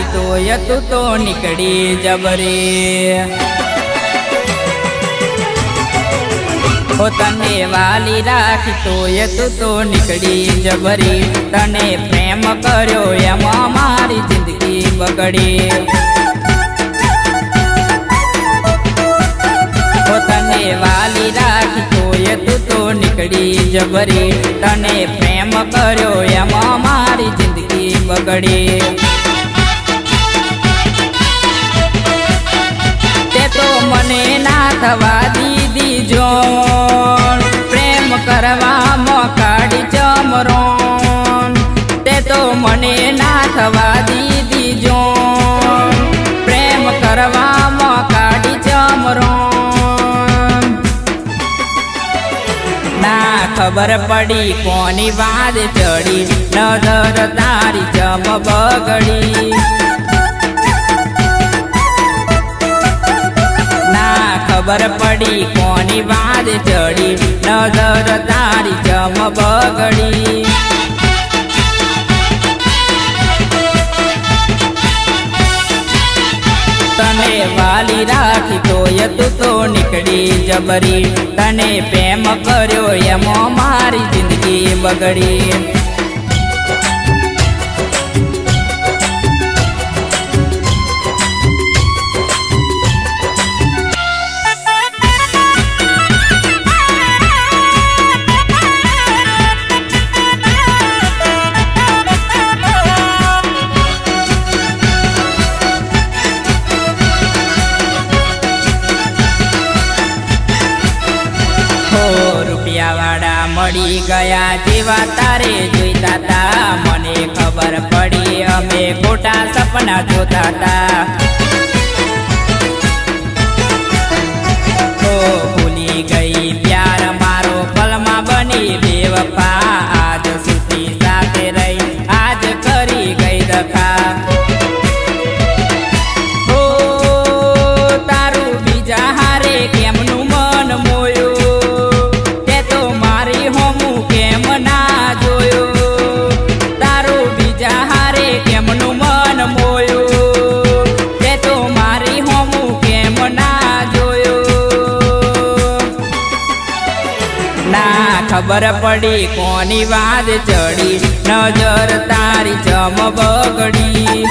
રાખી તોય તું તો નીકળી જબરી. તને વાલી રાખી તોય તું તો નીકળી જબરી. તને પ્રેમ કર્યો એમાં મારી જિંદગી બગડી. તને વાલી રાખી તોય તું તો નીકળી જબરી. તને પ્રેમ કર્યો એમાં મારી જિંદગી બગડી. થવા દીધી જો પ્રેમ કરવામાં કાઢી ચમરો તે તો મને ના થવા દીધી જો પ્રેમ કરવામાં કાઢી ચમરો ના ખબર પડી કોની વાત ચડી. નજર તારી ચમ બગડી. ખબર પડી, કોની વાત ચડી? નજર તારી જમ બગડી. તને વાલી રાખી તોય તું તો નીકળી જબરી. તને પ્રેમ કર્યો એમાં મારી જિંદગી બગડી. મળી ગયા જેવા તારે જોઈતા તા. મને ખબર પડી અમે ખોટા સપના જોતા તા. કેમનું મન મોયું. તે તો મારી હોમું કેમ ના જોયું? ના ખબર પડી કોની વાત ચડી? નજર તારી જમ બગડી.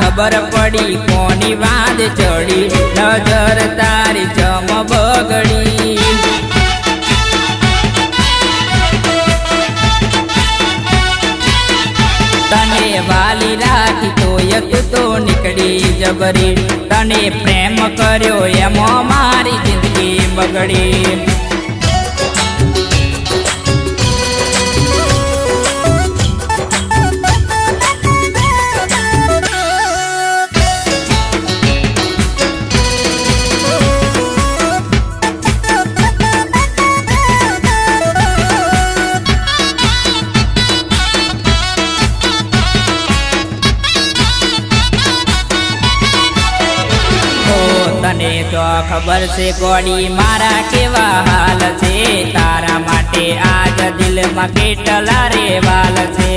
ખબર પડી કોની વાત ચડી? નજર તારી જમ બગડી. વાલી રાખી તો એક તો નીકળી જબરી. તને પ્રેમ કર્યો એમાં મારી જિંદગી બગડી. તો ખબર છે ગોડી મારા કેવા હાલ છે? તારા માટે આજ દિલમાં કેટલા રેવાલ છે?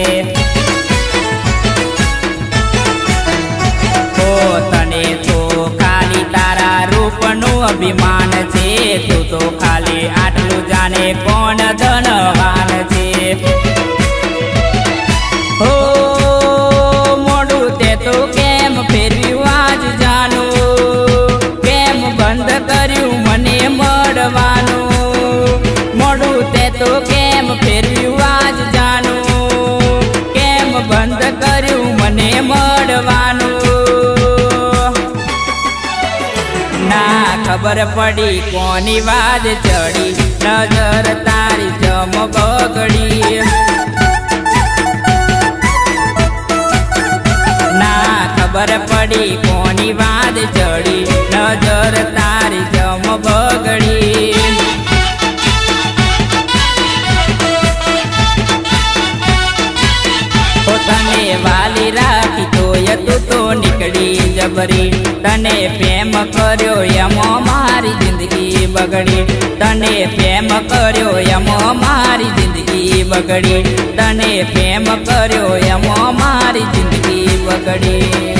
ઓ તને તો ખાલી તારા રૂપનું અભિમાન છે. તું તો ખાલી આટલું જાણે કોણ ધનવાન ખબર પડી, કોની વાત ચડી? નજર તારી જમ બગડી. ના ખબર પડી, કોની વાત ચડી? નજર તારી જમ બગડી. પોતાને વાલી તું નીકળી જબરી, તને પ્રેમ કર્યો એમાં મારી જિંદગી બગડી. તને પ્રેમ કર્યો એમો મારી જિંદગી બગડી. તને પ્રેમ કર્યો એમો મારી જિંદગી બગડી.